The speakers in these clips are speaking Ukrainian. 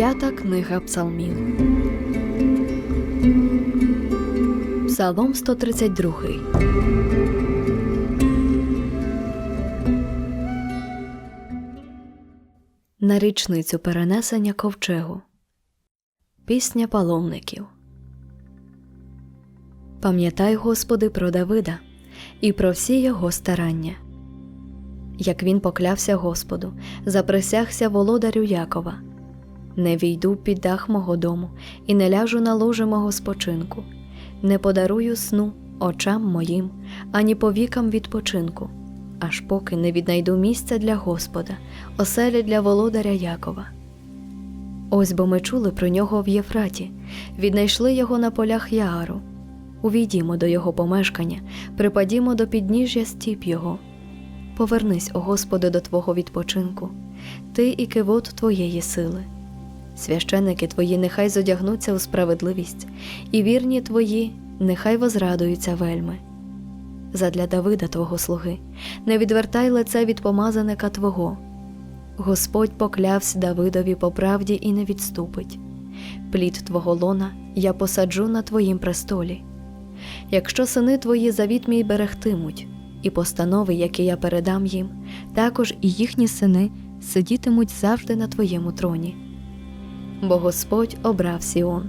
П'ята книга Псалмів. Псалом 132. На річницю перенесення ковчегу. Пісня паломників. Пам'ятай, Господи, про Давида і про всі його старання. Як він поклявся Господу, заприсягся володарю Якова. Не війду під дах мого дому і не ляжу на ложе мого спочинку, не подарую сну очам моїм, ані повікам відпочинку, аж поки не віднайду місця для Господа, оселі для володаря Якова. Ось бо ми чули про нього в Єфраті, віднайшли його на полях Яару. Увійдімо до його помешкання, припадімо до підніжжя стіп його. Повернись, о Господи, до Твого відпочинку, Ти і кивот Твоєї сили. Священники Твої нехай зодягнуться у справедливість, і вірні Твої нехай возрадуються вельми. Задля Давида Твого слуги, не відвертай лице від помазаника Твого. Господь поклявся Давидові по правді і не відступить. Плід Твого лона я посаджу на Твоїм престолі. Якщо сини Твої завіт мій берегтимуть, і постанови, які я передам їм, також і їхні сини сидітимуть завжди на Твоєму троні. Бо Господь обрав Сіон,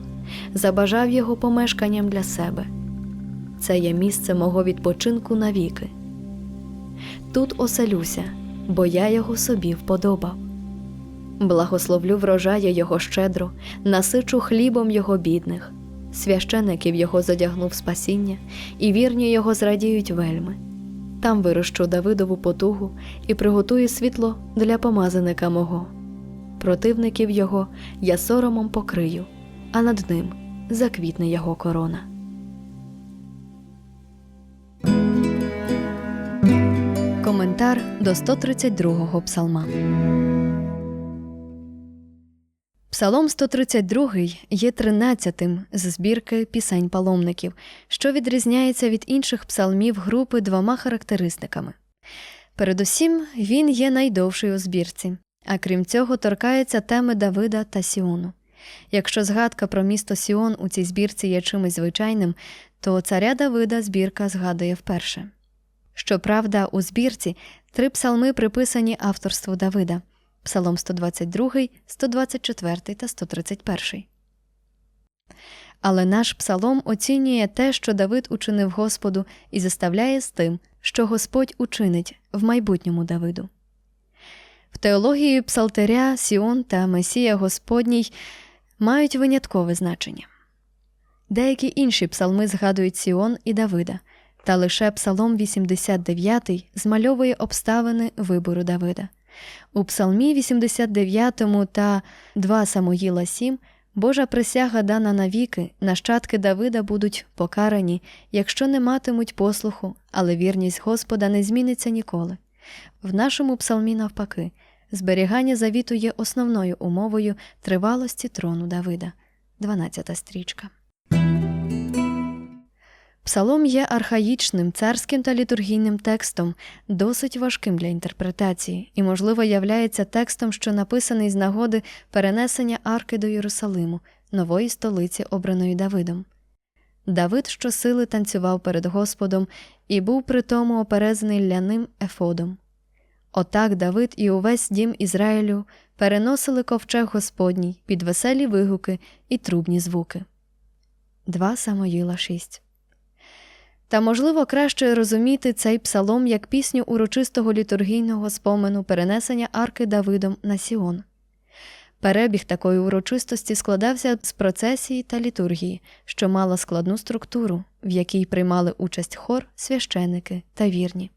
забажав його помешканням для себе. Це є місце мого відпочинку навіки. Тут оселюся, бо я його собі вподобав. Благословлю врожаю його щедро, насичу хлібом його бідних, священиків його задягнув спасіння, і вірні його зрадіють вельми. Там вирощу Давидову потугу і приготую світло для помазаника мого. Противників його я соромом покрию, а над ним заквітне його корона. Коментар до 132-го псалма. Псалом 132 є 13-тим з збірки пісень паломників, що відрізняється від інших псалмів групи двома характеристиками. Передусім, він є найдовший у збірці, а крім цього, торкається теми Давида та Сіону. Якщо згадка про місто Сіон у цій збірці є чимось звичайним, то царя Давида збірка згадує вперше. Щоправда, у збірці три псалми приписані авторству Давида. Псалом 122, 124 та 131. Але наш псалом оцінює те, що Давид учинив Господу, і заставляє з тим, що Господь учинить в майбутньому Давиду. В теології Псалтиря, Сіон та Месія Господній мають виняткове значення. Деякі інші псалми згадують Сіон і Давида, та лише Псалом 89 змальовує обставини вибору Давида. У Псалмі 89 та 2 Самуїла 7 Божа присяга дана навіки, нащадки Давида будуть покарані, якщо не матимуть послуху, але вірність Господа не зміниться ніколи. В нашому псалмі, навпаки, зберігання завіту є основною умовою тривалості трону Давида. 12 стрічка. Псалом є архаїчним, царським та літургійним текстом, досить важким для інтерпретації, і, можливо, являється текстом, що написаний з нагоди перенесення арки до Єрусалиму, нової столиці, обраної Давидом. Давид щосили танцював перед Господом і був при тому оперезаний ляним ефодом. Отак Давид і увесь дім Ізраїлю переносили ковчег Господній під веселі вигуки і трубні звуки. 2 Самоїла 6 та, можливо, краще розуміти цей псалом як пісню урочистого літургійного спомену перенесення арки Давидом на Сіон. Перебіг такої урочистості складався з процесії та літургії, що мала складну структуру, в якій приймали участь хор, священики та вірні.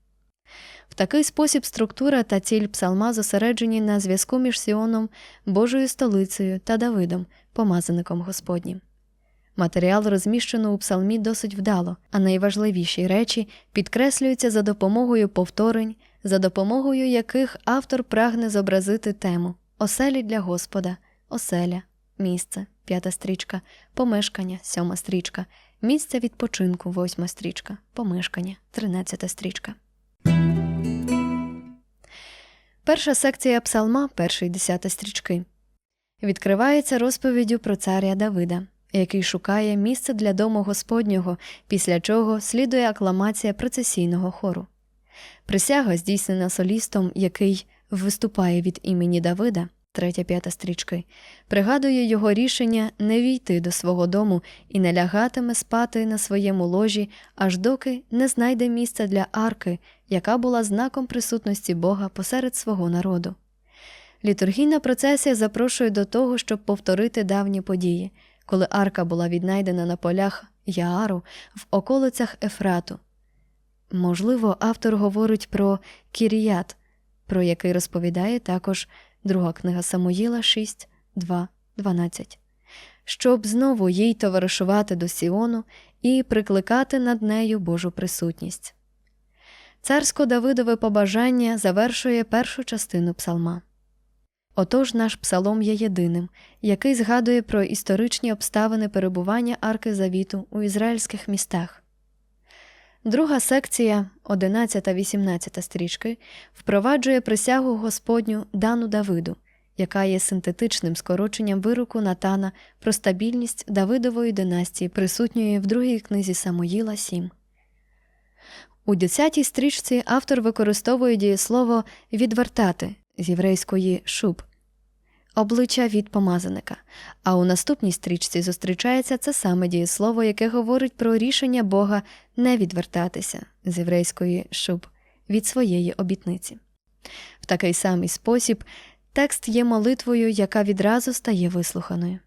В такий спосіб структура та ціль псалма зосереджені на зв'язку між Сіоном, Божою столицею та Давидом, помазаником Господнім. Матеріал розміщено у псалмі досить вдало, а найважливіші речі підкреслюються за допомогою повторень, за допомогою яких автор прагне зобразити тему оселі для Господа, оселя, місце, п'ята стрічка, помешкання, сьома стрічка, місце відпочинку, восьма стрічка, помешкання, тринадцята стрічка. Перша секція псалма, перший десята стрічки. відкривається розповіддю про царя Давида, який шукає місце для дому Господнього, після чого слідує акламація процесійного хору. Присяга, здійснена солістом, який виступає від імені Давида, третя п'ята стрічки, пригадує його рішення не війти до свого дому і не лягатиме спати на своєму ложі, аж доки не знайде місця для арки, яка була знаком присутності Бога посеред свого народу. Літургійна процесія запрошує до того, щоб повторити давні події, коли арка була віднайдена на полях Яару в околицях Ефрату. Можливо, автор говорить про Кіріят, про який розповідає також друга книга Самуїла 6, 2, 12, щоб знову їй товаришувати до Сіону і прикликати над нею Божу присутність. Царсько Давидове побажання завершує першу частину псалма. Отож наш псалом є єдиним, який згадує про історичні обставини перебування Арки Завіту у ізраїльських містах. Друга секція, 11-18 стрічки, впроваджує присягу Господню дану Давиду, яка є синтетичним скороченням вироку Натана про стабільність Давидової династії, присутньої в другій книзі Самоїла 7. У 10 стрічці автор використовує дієслово відвертати з єврейської шуб обличчя від помазаника, а у наступній стрічці зустрічається це саме дієслово, яке говорить про рішення Бога не відвертатися з єврейської шуб від своєї обітниці. В такий самий спосіб текст є молитвою, яка відразу стає вислуханою.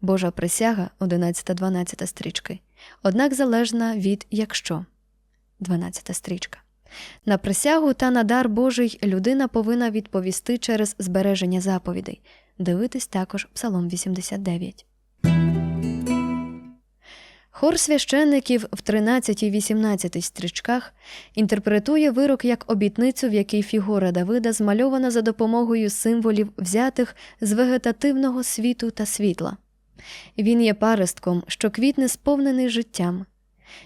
Божа присяга 11-12 стрічки, однак залежна від якщо 12 стрічка. На присягу та на дар Божий людина повинна відповісти через збереження заповідей. Дивитись також Псалом 89. Хор священників в 13 і 18 стрічках інтерпретує вирок як обітницю, в якій фігура Давида змальована за допомогою символів, взятих з вегетативного світу та світла. Він є паростком, що квітне сповнений життям.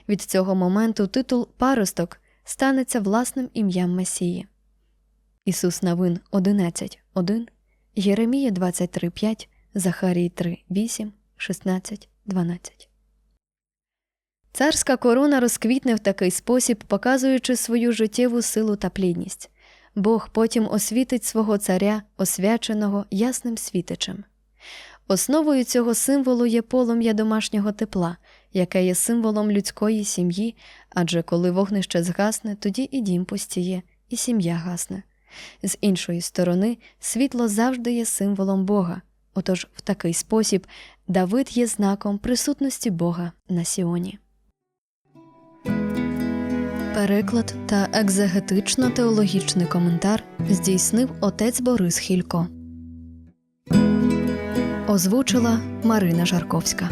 Від цього моменту титул паросток станеться власним ім'ям Месії. Ісус Навин 11.1, Єремія 23.5, Захарій 3.8, 16, 12. Царська корона розквітне в такий спосіб, показуючи свою життєву силу та плідність. Бог потім освітить свого царя, освяченого ясним світичем. Основою цього символу є полум'я домашнього тепла, яке є символом людської сім'ї, адже коли вогнище згасне, тоді і дім пустіє, і сім'я гасне. З іншої сторони, світло завжди є символом Бога, отож в такий спосіб Давид є знаком присутності Бога на Сіоні. Переклад та екзегетично-теологічний коментар здійснив отець Борис Хілько. Озвучила Марина Жарковська.